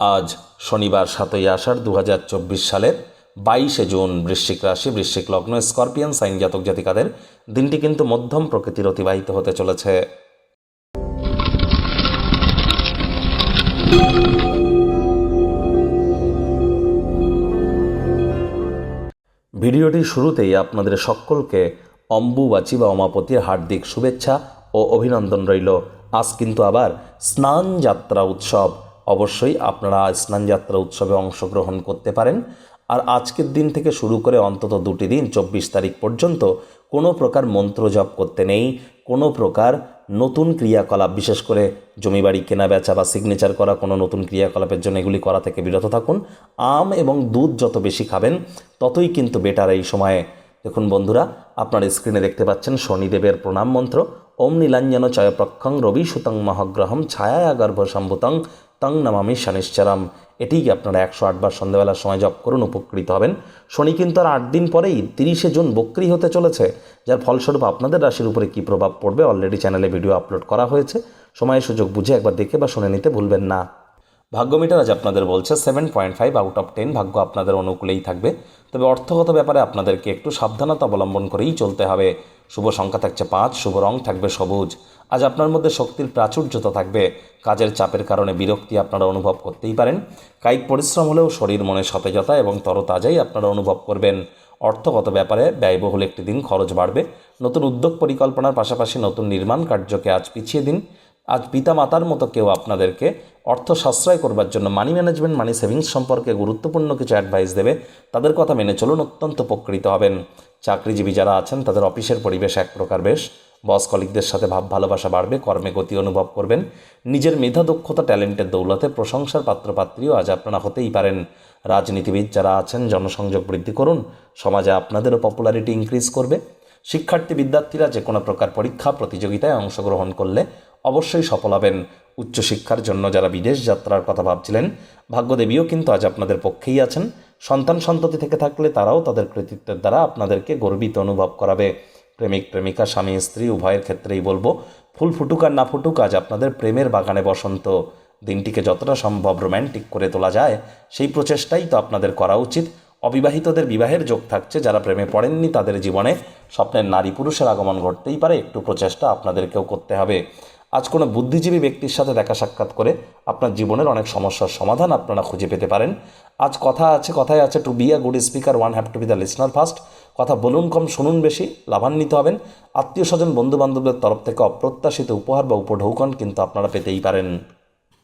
আজ শনিবার সাতই আষাঢ় দু হাজার চব্বিশ সালের বাইশে জুন বৃশ্চিক রাশি, বৃশ্চিক লগ্ন, স্করপিয়ান, সাইন জাতক জাতিকাদের দিনটি কিন্তু মধ্যম প্রকৃতির অতিবাহিত হতে চলেছে। ভিডিওটির শুরুতেই আপনাদের সকলকে অম্বুবাচী বা অমাপতির হার্দিক শুভেচ্ছা ও অভিনন্দন রইল। আজ কিন্তু আবার স্নান যাত্রা উৎসব। অবশ্যই আপনারা স্নান যাত্রা উৎসবে অংশগ্রহণ করতে পারেন। আর আজকের দিন থেকে শুরু করে অন্তত দুটি দিন, চব্বিশ তারিখ পর্যন্ত কোনো প্রকার মন্ত্র জপ করতে নেই, কোনো প্রকার নতুন ক্রিয়াকলাপ, বিশেষ করে জমি বাড়ি কেনা, বেচা বা সিগনেচার করা, কোনো নতুন ক্রিয়াকলাপের জন্য এগুলি করা থেকে বিরত থাকুন। আম এবং দুধ যত বেশি খাবেন, ততই কিন্তু বেটার এই সময়ে। দেখুন বন্ধুরা, আপনার স্ক্রিনে দেখতে পাচ্ছেন শনিদেবের প্রণাম মন্ত্র। ওম নীলাঞ্জন চয়প্রক্ষং রবি সুতং মহাগ্রহম ছায়া গর্ভ সম্ভুতং তং নামামি শনিশ্চরম। এটিই আপনারা একশো আটবার সন্ধ্যাবেলার সময় জপ করুন, উপকৃত হবেন? শনি কিন্তু আর আট দিন পরেই তিরিশে জুন বক্রি হতে চলেছে, যার ফলস্বরূপ আপনাদের রাশির উপরে কী প্রভাব পড়বে? অলরেডি চ্যানেলে ভিডিও আপলোড করা হয়েছে। সময় সুযোগ বুঝে একবার দেখে বা শুনে নিতে ভুলবেন না। ভাগ্য মিটার আজ আপনাদের বলছে seven point five out of ten ভাগ্য আপনাদের অনুকূলেই থাকবে। তবে অর্থগত ব্যাপারে আপনাদেরকে একটু সাবধানতা অবলম্বন করেই চলতে হবে। শুভ সংখ্যা থাকছে পাঁচ, শুভ রং থাকবে সবুজ। আজ আপনার মধ্যে শক্তির প্রাচুর্যতা থাকবে। কাজের চাপের কারণে বিরক্তি আপনারা অনুভব করতেই পারেন। কায়িক পরিশ্রম হলেও শরীর মনে সতেজতা এবং তরতাজাই আপনারা অনুভব করবেন। অর্থগত ব্যাপারে ব্যয়বহুল একটি দিন খরচ বাড়বে। নতুন উদ্যোগ পরিকল্পনার পাশাপাশি নতুন নির্মাণ কার্যকে আজ পিছিয়ে দিন। আজ পিতা মাতার মতো কেউ আপনাদেরকে অর্থ সাশ্রয় করবার জন্য মানি ম্যানেজমেন্ট মানি সেভিংস সম্পর্কে গুরুত্বপূর্ণ কিছু অ্যাডভাইস দেবে। তাদের কথা মেনে চলুন, অত্যন্ত উপকৃত হবেন। চাকরিজীবী যারা আছেন, তাদের অফিসের পরিবেশ এক প্রকার বেশ। বস কলিকদের সাথে ভাব ভালোবাসা বাড়বে, কর্মে গতি অনুভব করবেন। নিজের মেধা, দক্ষতা, ট্যালেন্টের দৌলতে প্রশংসার পাত্রপাত্রীও আজ আপনারা হতেই পারেন। রাজনীতিবিদ যারা আছেন, জনসংযোগ বৃদ্ধি করুন। সমাজে আপনাদেরও পপুলারিটি ইনক্রিজ করবে। শিক্ষার্থী, বিদ্যার্থীরা যে কোনো প্রকার পরীক্ষা, প্রতিযোগিতায় অংশগ্রহণ করলে অবশ্যই সফল হবেন। উচ্চশিক্ষার জন্য যারা বিদেশ যাত্রার কথা ভাবছিলেন, ভাগ্যদেবীও কিন্তু আজ আপনাদের পক্ষেই আছেন। সন্তান সন্ততি থেকে থাকলে তারাও তাদের কৃতিত্বের দ্বারা আপনাদেরকে গর্বিত অনুভব করাবে। প্রেমিক, প্রেমিকা, স্বামী, স্ত্রী, উভয়ের ক্ষেত্রেই বলব, ফুল ফুটুক আর না ফুটুক আজ আপনাদের প্রেমের বাগানে বসন্ত। দিনটিকে যতটা সম্ভব রোম্যান্টিক করে তোলা যায়, সেই প্রচেষ্টাই তো আপনাদের করা উচিত। অবিবাহিতদের বিবাহের যোগ থাকছে, যারা প্রেমে পড়েননি তাদের জীবনে স্বপ্নের নারী পুরুষের আগমন ঘটতেই পারে, একটু প্রচেষ্টা আপনাদেরকেও করতে হবে। আজ কোনো বুদ্ধিজীবী ব্যক্তির সাথে দেখা সাক্ষাৎ করে আপনার জীবনের অনেক সমস্যার সমাধান আপনারা খুঁজে পেতে পারেন। আজ কথা আছে, কথায় আছে to be a good speaker one have to be the listener first কথা বলুন কম, শুনুন বেশি, লাভান্বিত হবেন। আত্মীয় স্বজন, বন্ধুবান্ধবদের তরফ থেকে অপ্রত্যাশিত উপহার বা উপঢৌকন কিন্তু আপনারা পেতেই পারেন।